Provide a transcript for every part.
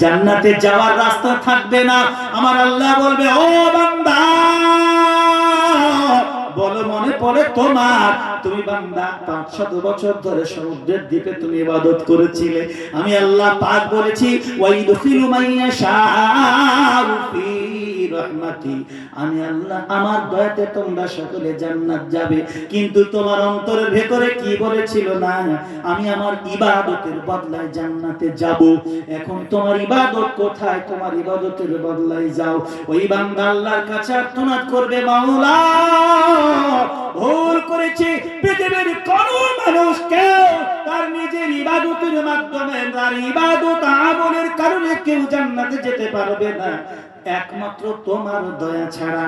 জান্নাতে যাওয়ার রাস্তা থাকবে না। আমার আল্লাহ বলবে, ও বান্দা, বলো মনে পড়ে তোমার। তুমি বান্দা পাঁচ শত বছর ধরে সমুদ্রের দ্বীপে তুমি ইবাদত করেছিলে। আমি আল্লাহ পাক বলেছি ওয়াইদুখিলু মাইয়া ফি রহমাতি, আমি আল্লাহ, আমার দয়াতে তোমরা সকলে জান্নাত যাবে। কিন্তু তোমার অন্তরের ভেতরে কি বলেছিল না? আমি আমার ইবাদতের বদলায় জান্নাতে যাব। এখন তোমার ইবাদত কোথায়? তোমার ইবাদতের বদলায় যাও। ওই বান্দা আল্লাহর কাছে আর্তনাদ করবে, মাওলা। ভুল করেছি পৃথিবীর কোন মানুষ তার নিজের ইবাদতের মাধ্যমে, তার ইবাদত আমলের কারণে কেউ জান্নাতে যেতে পারবে না। একমাত্র তোমার দয়া ছাড়া।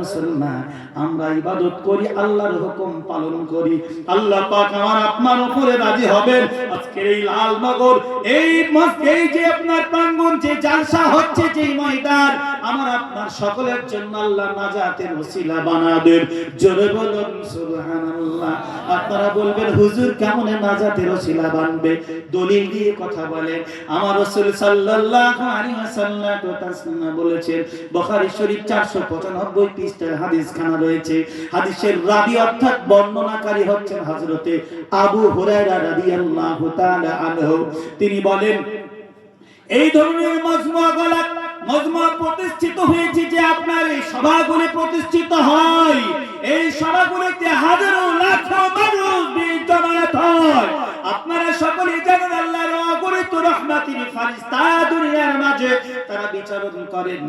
মুসলমান, আমরা ইবাদত করি, আল্লাহর হুকুম পালন করি। আল্লাহ পাক আমার আপনার উপরে রাজি হবেন। আজকের এই লালনগর, এই এই যে আপনার প্রাঙ্গণ, যে জালসা হচ্ছে, যে ময়দান, আমার আপনার সকলের জন্য আল্লাহ নাজাতের ওসিলা বানাবেন জোরে বলুন, সুবহানাল্লাহ। আপনারা বলবেন, হুজুর কেমন নাজাতের ওসিলা বানবে? দলিল দিয়ে কথা বলেন। আমার রাসূল সাল্লাল্লাহু আলাইহি ওয়াসাল্লাম তো তাসনা বলেছেন বখারি শরীফ 495 পৃষ্ঠায় হাদিস খানা রয়েছে। হাদিসের রাবি অর্থাৎ বর্ণনাকারী হচ্ছেন হযরতে আবু হুরায়রা রাদিয়াল্লাহু তাআলা আনহু। তিনি বলেন, এই ধরনের মজমুয়া গলা মজমুয়া প্রতিষ্ঠিত হয়েছে যে আপনার এই সভাগুলি প্রতিষ্ঠিত হয় তারা বিচারণ করেন,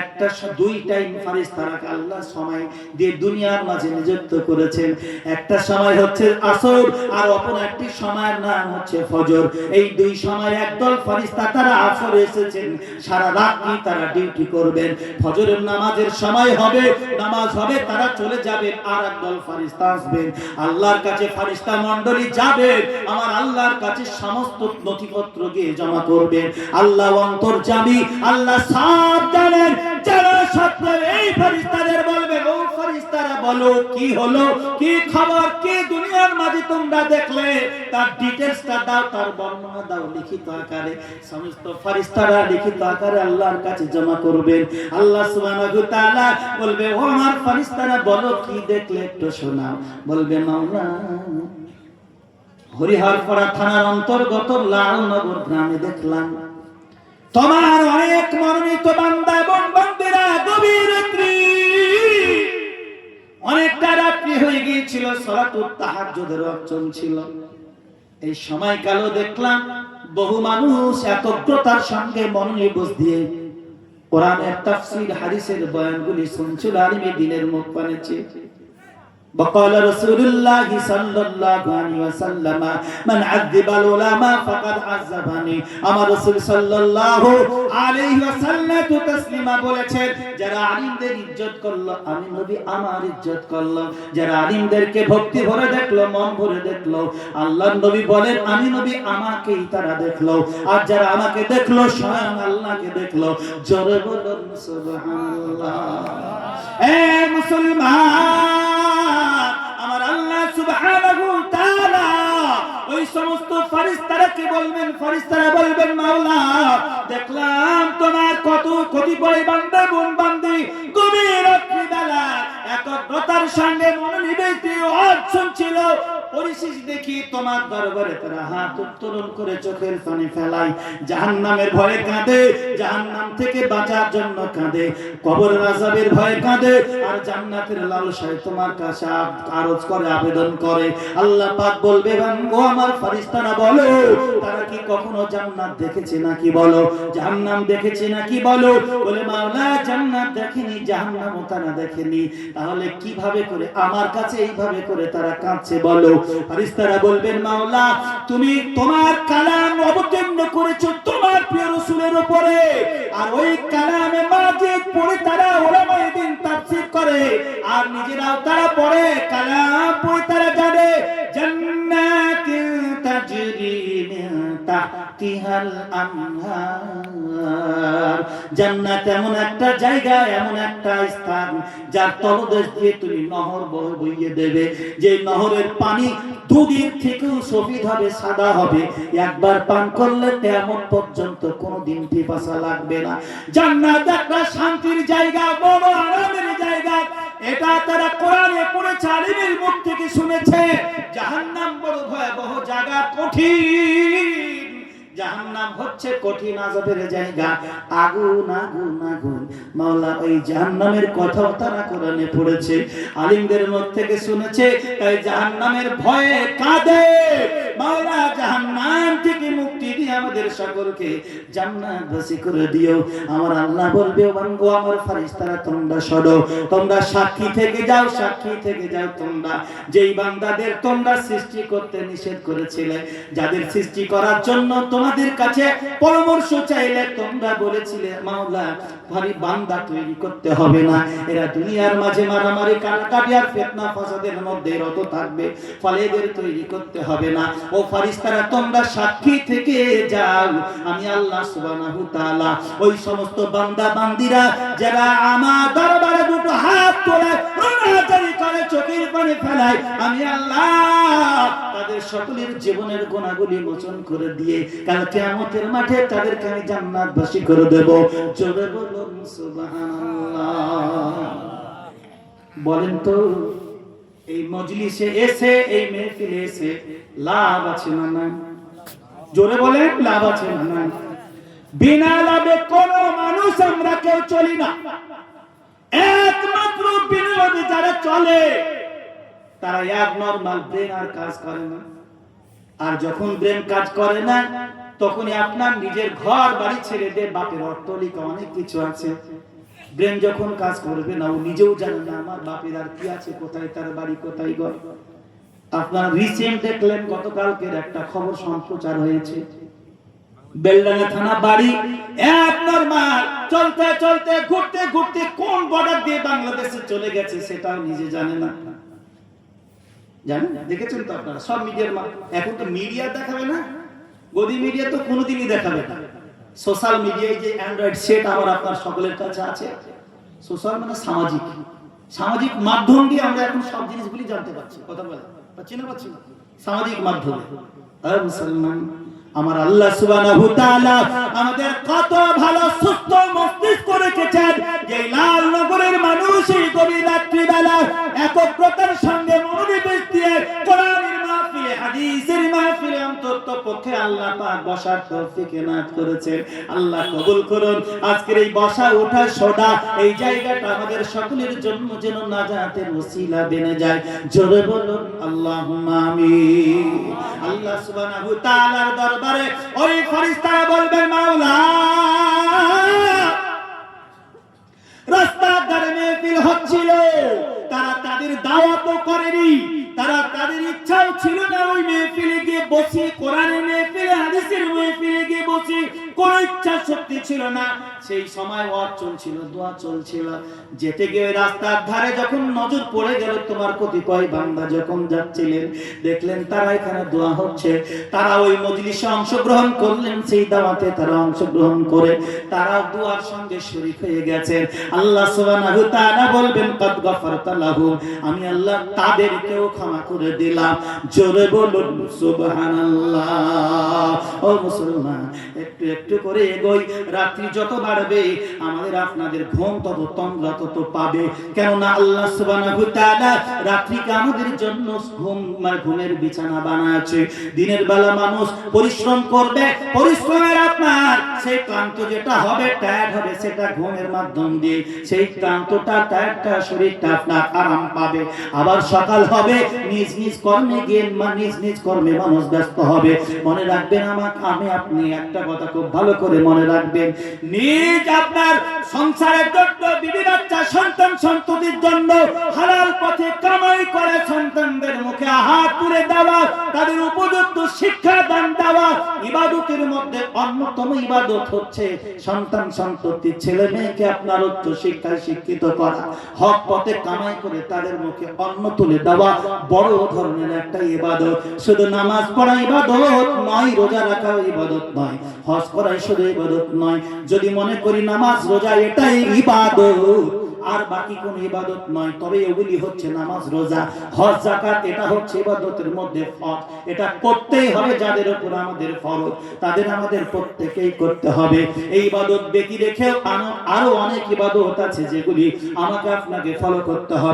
একটা দুই টাইম ফারিস্তারাকে আল্লাহ সময় দিয়ে দুনিয়ার মাঝে নিযুক্ত করেছেন। একটা সময় হচ্ছে আসর আর অপর একটি সময়ের নাম হচ্ছে ফজর। এই দুই সময় একদল ফারিস্তা তারা আসর এসেছেন, সারা রাত্রি তারা ডিউটি করবেন? ফজরের নামাজের সময় হবে, নামাজ হবে, তারা চলে যাবেন, আর একদল ফারিস্তা আসবেন। আল্লাহর কাছে ফারিস্তা মণ্ডলী যাবে, আমার আল্লাহর কাছে সমস্ত নথিপত্র গিয়ে জমা করবেন। আল্লাহ অন্তর্জামী আল্লাহ জানেন যারা এই ফারিস্তাদের বলবে, ও ফারিস্তারা, বলো কি হলো? কি খবর? কি দুনিয়ার মাঝে তোমরা দেখলে? তার ডিটেইলসটা দাও, তার বর্ণনা দাও লিখিত আকারে। সমস্ত ফারিস্তারা লিখিত আকারে আল্লাহর কাছে জমা করবেন। আল্লাহ সুবহানাহু তাআলা বলবে, ও আমার ফারিস্তারা, বলো কি দেখলে একটু শোনাও। বলবে মাওলা হরিহরপাড়া থানার অন্তর্গত লালনগর গ্রামে দেখলাম। তোমার অনেক মনোনীত বান্দা এবং বান্দিরা গভীর অনেকটা রাত্রি হয়ে গিয়েছিল সলাতুর তাহাজ্জুদের অর্চন ছিল। এই সময়কালও দেখলাম বহু মানুষ একগ্রতার সঙ্গে মনোনিবেশ দিয়ে কোরআনের তাফসীর, হাদিসের বয়ানগুলি শুনছিল, আলিমে দিনের মুখ পানেছে وقال رسول الله صلى الله عليه وسلم من عذب العلماء فقد عذبني আমার রাসূল সাল্লাল্লাহু আলাইহি ওয়াসাল্লাম তো তাসলিমা বলেছেন যারা আলিমদের ইজ্জত করলো আমি নবী আমার ইজ্জত করলো যারা আলিমদেরকে ভক্তি ভরে দেখলো মন ভরে দেখলো আল্লাহর নবী বলেন আমি নবী আমাকেই তারা দেখলো আর যারা আমাকে দেখলো স্বয়ং আল্লাহকে দেখলো জোরে বলুন সুবহানাল্লাহ এ মুসলমান আমার আল্লাহ সুবহানাহু তাআলা। ওই সমস্ত ফেরেশতারা কি বলবেন? বলবেন, মাওলা, দেখলাম তোমার কত কতিপয় বান্দা গুণ বান্দি গভীর রাত্রি বেলা একগ্রতার সঙ্গে মনোনিবেশ ছিল জাহান্নাম আবেদন করে। আল্লাহ পাক বলবে আমার ফেরেশতারা, বলো, তারা কি কখনো জান্নাত দেখেছে নাকি বলো? জাহান্নাম দেখেছে নাকি বলো? বলে, মাওলা, জান্নাত দেখেনি, জাহান্নামও তারা দেখেনি। তাহলে কীভাবে করে, আমার কাছে এইভাবে করে তারা কাঁদছে, বলো? ফেরেশতারা বলবেন, মাওলা, তুমি তোমার কালাম অবতীর্ণ করেছ তোমার প্রিয় রসুলের উপরে। আর ওই কালামে মাজিদ পড়ে তারা ওলামায়ে দিন তাফসীর করে। আর নিজেরাও তারা পড়ে, কালাম পড়ে তারা জানে। আনহার। জান্নাত এমন একটা জায়গা, এমন একটা স্থান, যার তলদেশ দিয়ে তুমি নহর বইয়ে দেবে। যে নহরের পানি দুদিন থেকেও হবে, সাদা হবে। একবার পান করলে তেমন পর্যন্ত পিপাসা লাগবে না। জান্নাত একটা শান্তির জায়গা, বড় আরামের জায়গা। এটা তারা কোরআনে আলিমের মুখ থেকে শুনেছে। জাহান্নাম বড় ভয়াবহ জায়গা, কঠিন। জাহান্নাম হচ্ছে কঠিন আযাবের জায়গা। আগুন আগুন আগুন মাওলা ওই জাহান্নামের কথাও তারা কোরআনে পড়েছে। আলিমদের মুখ থেকে শুনেছে, তাই জাহান্নামের ভয়ে কাঁদে। মাওলা, জাহান্নাম থেকে মুক্তি দিয়ে আমাদের সকলকে জান্নাতবাসী করে দিও। আমার আল্লাহ বলবে বান্দা আমার ফেরেশতারা, তোমরা সরো। তোমরা সাক্ষী থেকে যাও, সাক্ষী থেকে যাও তোমরা। যেই বান্দাদের তোমরা সৃষ্টি করতে নিষেধ করেছিলে, যাদের সৃষ্টি করার জন্য তোমাদের কাছে পরামর্শ চাইলে তোমরা বলেছিলে, মাওলা, ভারী বান্দা তৈরি করতে হবে না। এরা দুনিয়ার মাঝে মারামারি, কাটাকাটি আর ফিতনা ফাসাদের মধ্যে রত থাকবে। ফলে এদের তৈরি করতে হবে না। ও ফারিস্তারা, তোমরা সাক্ষী থেকে যাও। আমি আল্লাহ সুবহানাহু তাআলা, ওই সমস্ত বান্দা বান্দিরা, যারা আমার দরবারে দুটো হাত তোলে, রোনাজারি করে, চোখের পানি ফেলায়, আমি আল্লাহ তাদের সকলের জীবনের গুণাগুলি মোচন করে দিয়ে কাল মাঠে তাদেরকে আমি করে দেব। বলুন, সুবহানাল্লাহ। বলেন তো, এই মজলিসে এসে, এই মেহফিলে এসে লাভ আছে না জোরে বলেন, লাভ আছে না বিনা লাভে কোন মানুষ আমরা কেউ চলি না। একমাত্র বিনিয়োগে যারা চলে তারা এক নর্মাল ব্রেন আর কাজ করে না। আর যখন ব্রেন কাজ করে না তখনই আপনার নিজের ঘর, বাড়ি ছেড়ে দিয়ে বাপের অট্টলিকা, অনেক কিছু আছে। ব্রেন যখন কাজ করবে না, ও নিজেও জানে না, আমার বাপের আর কি আছে? কোথায় তার বাড়ি, কোথায় ঘর? আপনারা রিসেন্ট দেখলেন, গতকালকের একটা খবর সম্প্রচার হয়েছে। বেলডাঙ্গা থানা বাড়ি, এক নরমাল চলতে চলতে, ঘুরতে ঘুরতে কোন বর্ডার দিয়ে বাংলাদেশে চলে গেছে সেটাও নিজে জানে না। জানেন? দেখেছেন তো আপনারা? সব মিডিয়ার এখন তো মিডিয়া দেখাবে না? গদি মিডিয়া তো কোনোদিনই দেখাবে না। সোশ্যাল মিডিয়ায় যে অ্যান্ড্রয়েড সেট আমার আপনার সকলের কাছে আছে। সোশ্যাল মানে সামাজিক। সামাজিক মাধ্যম দিয়ে আমরা এখন সব জিনিসগুলি জানতে পারছি। কথা বলে? পাচ্ছি না? পাচ্ছি সামাজিক মাধ্যমে। মুসলমান, আমার আল্লাহ সুবহানাহু তাআলা আমাদের কত ভালো, সুস্থ মস্তিষ্ক রেখেছেন যে লাল নগরের মানুষ এই গভীর রাত্রিবেলা একগ্রতার সঙ্গে মনোনিবেশ পক্ষে আল্লাহ পাক বসার তৌফিক এনায়েত করেছেন। আল্লাহ কবুল করুন। আজকের এই বসা ওঠা সোডা এই জায়গাটা আমাদের সকলের জন্য যেন নাজাতের ওসিলা বেনে যায়। জোরে বলুন, আল্লাহুম্মা আমিন। আল্লাহ সুবহানাহু তাআলার দরবারে ওই ফেরেশতারা বলবেন, মাওলা, রাস্তার ধারে মেহফিল হচ্ছিল, তারা তাদের দাওয়াতও করেনি। তারা তাদের ইচ্ছাও ছিল না ওই মেহফিলে গিয়ে বসে কোরআনের মেয়ে কোন ইচ্ছা শক্তি ছিল না, সেই সময় ওয়াজ চলছিল, দোয়া চলছিল। যেতে গিয়ে রাস্তার ধারে যখন নজর পড়ে গেল, তোমার কতিপয় বান্দা যখন যাচ্ছিলেন, দেখলেন তারা এখানে দোয়া হচ্ছে। তারা ওই মজলিসে অংশগ্রহণ করলেন, সেই দাওয়াতে তারা অংশগ্রহণ করে তারা দোয়ার সঙ্গে শরীক হয়ে গেছেন আল্লাহ সুবহানাহু তাআলা বলবেন, কদ গফরতা লাহুম আমি আল্লাহ তাদেরকেও ক্ষমা করে দিলাম। জোরে বলুন, সুবহানাল্লাহ ও মুসলমান, একটু একটু করে এগোই রাত্রি যত বাড়বে, আমাদের আপনাদের ঘুম তত তন্দ্রা তত পাবে। কেননা আল্লাহ সুবহানাহু তাআলা রাত্রিকে আমাদের জন্য ঘুম মানে ঘুমের বিছানা বানাচ্ছে দিনের বেলা মানুষ পরিশ্রম করবে পরিশ্রমের আপনার সেই ক্লান্ত যেটা হবে টায়ার্ড হবে, সেটা ঘুমের মাধ্যম দিয়ে। সেই ক্লান্তটা টায়ার্ডটা শরীরটা আপনার আরাম পাবে। আবার সকাল হবে, নিজ নিজ কর্মে গিয়ে নিজ নিজ কর্মে মানুষ ব্যস্ত হবে। মনে রাখবেন আমার আমি, আপনি একটা কথা খুব ভালো করে মনে রাখবেন, নিজ আপনার সংসারের জন্য বিবি বাচ্চা, সন্তান সন্ততির জন্য হালাল পথে কামাই করে সন্তানদের মুখে হাত তুলে দেওয়া, তাদের উপযুক্ত শিক্ষা দান দেওয়া, ইবাদতের মধ্যে অন্যতম ইবাদত হচ্ছে সন্তান সন্ততির ছেলে মেয়েকে আপনার উচ্চ শিক্ষায় শিক্ষিত করা, হক পথে কামাই করে তাদের মুখে অন্ন তুলে দেওয়া, বড় ধরনের একটা ইবাদত। শুধু নামাজ পড়া ইবাদত নয়, রোজা রাখা ইবাদত নয়, হজ করা শুধু ইবাদত নয়। যদি মনে করি নামাজ, রোজা এটাই ইবাদত, আর বাকি কোন ইবাদত নয়, তবে এগুলি হচ্ছে নামাজ, রোজা। হজ জাকাত এটা হচ্ছে ইবাদতের মধ্যে ফরজ। এটা করতেই হবে যাদের উপর আমাদের ফরজ। তাদের আমাদের প্রত্যেকেই করতে হবে। এই ইবাদত রেখেও আরো- আরও অনেক ইবাদত আছে যেগুলি আমাকে আপনাকে ফলো করতে হবে।